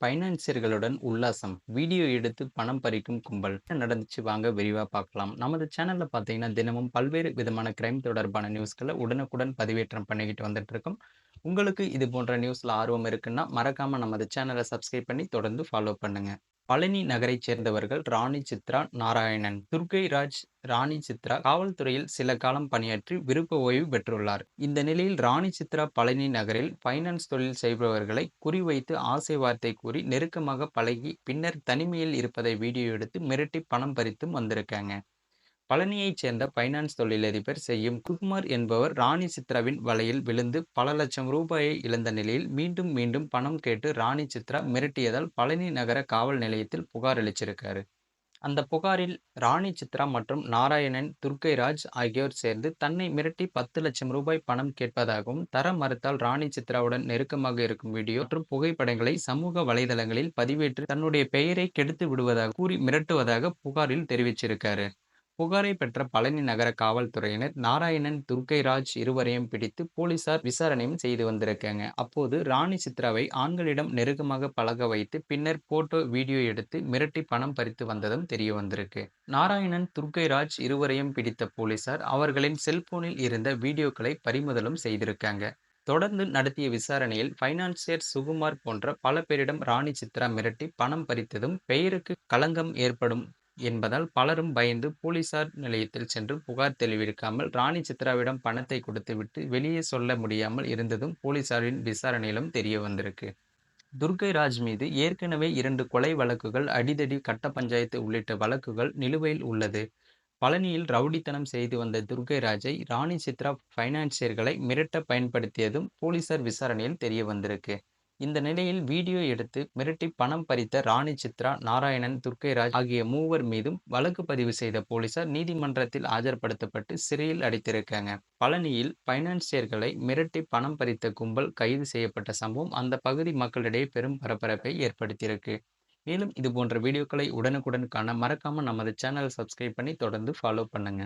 பைனான்சியர்களுடன் உல்லாசம் வீடியோ எடுத்து பணம் பறிக்கும் கும்பல் நடந்துச்சு. வாங்க விரிவாக பார்க்கலாம். நமது சேனலில் பார்த்தீங்கன்னா தினமும் பல்வேறு விதமான கிரைம் தொடர்பான நியூஸ்களை உடனுக்குடன் பதிவேற்றம் பண்ணிக்கிட்டு வந்துட்டு இருக்கோம் உங்களுக்கு இது போன்ற நியூஸில் ஆர்வம் இருக்குன்னா மறக்காமல் நமது சேனலை சப்ஸ்கிரைப் பண்ணி தொடர்ந்து ஃபாலோ பண்ணுங்கள் பழனி நகரைச் சேர்ந்தவர்கள் ராணி சித்ரா நாராயணன். துர்கை ராஜ் ராணி சித்ரா காவல்துறையில் சில காலம் பணியாற்றி விருப்ப ஓய்வு பெற்றுள்ளார். இந்த நிலையில் ராணி சித்ரா பழனி நகரில் ஃபைனான்ஸ் தொழில் செய்பவர்களை குறிவைத்து ஆசை வார்த்தை கூறி நெருக்கமாக பழகி பின்னர் தனிமையில் இருப்பதை வீடியோ எடுத்து மிரட்டி பணம் பறித்தும் வந்திருக்காங்க. பழனியைச் சேர்ந்த பைனான்ஸ் தொழிலதிபர் செய்யும் குகுமர் என்பவர் ராணி சித்ராவின் வலையில் விழுந்து பல லட்சம் ரூபாயை இழந்த நிலையில் மீண்டும் மீண்டும் பணம் கேட்டு ராணி சித்ரா மிரட்டியதால் பழனி நகர காவல் நிலையத்தில் புகார் அளிச்சிருக்காரு. அந்த புகாரில் ராணி சித்ரா மற்றும் நாராயணன் துர்க்கைராஜ் ஆகியோர் சேர்ந்து தன்னை மிரட்டி பத்து லட்சம் ரூபாய் பணம் கேட்பதாகவும் தர மறுத்தால் ராணி சித்ராவுடன் நெருக்கமாக இருக்கும் வீடியோ மற்றும் புகைப்படங்களை சமூக வலைதளங்களில் பதிவேற்று தன்னுடைய பெயரை கெடுத்து விடுவதாக கூறி மிரட்டுவதாக புகாரில் தெரிவிச்சிருக்காரு. புகாரை பெற்ற பழனி நகர காவல்துறையினர் நாராயணன் துர்க்கைராஜ் இருவரையும் பிடித்து போலீசார் விசாரணையும் செய்து வந்திருக்காங்க. அப்போது ராணி சித்ராவை ஆண்களிடம் நெருக்கமாக பழக வைத்து பின்னர் போட்டோ வீடியோ எடுத்து மிரட்டி பணம் பறித்து வந்ததும் தெரிய வந்திருக்கு. நாராயணன் துர்க்கைராஜ் இருவரையும் பிடித்த போலீசார் அவர்களின் செல்போனில் இருந்த வீடியோக்களை பறிமுதலும் செய்திருக்காங்க. தொடர்ந்து நடத்திய விசாரணையில் பைனான்சியர் சுகுமார் போன்ற பல பேரிடம் ராணி சித்ரா மிரட்டி பணம் பறித்ததும் பெயருக்கு களங்கம் ஏற்படும் என்பதால் பலரும் பயந்து போலீசார் நிலையத்தில் சென்று புகார் தெளிவிக்காமல் ராணி சித்ராவிடம் பணத்தை கொடுத்துவிட்டு வெளியே சொல்ல முடியாமல் இருந்ததும் போலீசாரின் விசாரணையிலும் தெரிய வந்திருக்கு. துர்கை ராஜ் மீது ஏற்கனவே இரண்டு கொலை வழக்குகள் அடிதடி கட்ட பஞ்சாயத்து உள்ளிட்ட வழக்குகள் நிலுவையில் உள்ளது. பழனியில் ரவுடித்தனம் செய்து வந்த துர்கைராஜை ராணி சித்ரா ஃபைனான்சியர்களை மிரட்ட பயன்படுத்தியதும் போலீசார் விசாரணையில் தெரிய வந்திருக்கு. இந்த நிலையில் வீடியோ எடுத்து மிரட்டி பணம் பறித்த ராணி சித்ரா நாராயணன் துர்க்கைராஜ் ஆகிய மூவர் மீதும் வழக்கு பதிவு செய்த போலீசார் நீதிமன்றத்தில் ஆஜர்படுத்தப்பட்டு சிறையில் அடைத்திருக்காங்க. பழனியில் பைனான்சியர்களை மிரட்டி பணம் பறித்த கும்பல் கைது செய்யப்பட்ட சம்பவம் அந்த பகுதி மக்களிடையே பெரும் பரபரப்பை ஏற்படுத்தியிருக்கு. மேலும் இது போன்ற வீடியோக்களை உடனுக்குடன் காண மறக்காம நமது சேனலை சப்ஸ்கிரைப் பண்ணி தொடர்ந்து ஃபாலோ பண்ணுங்க.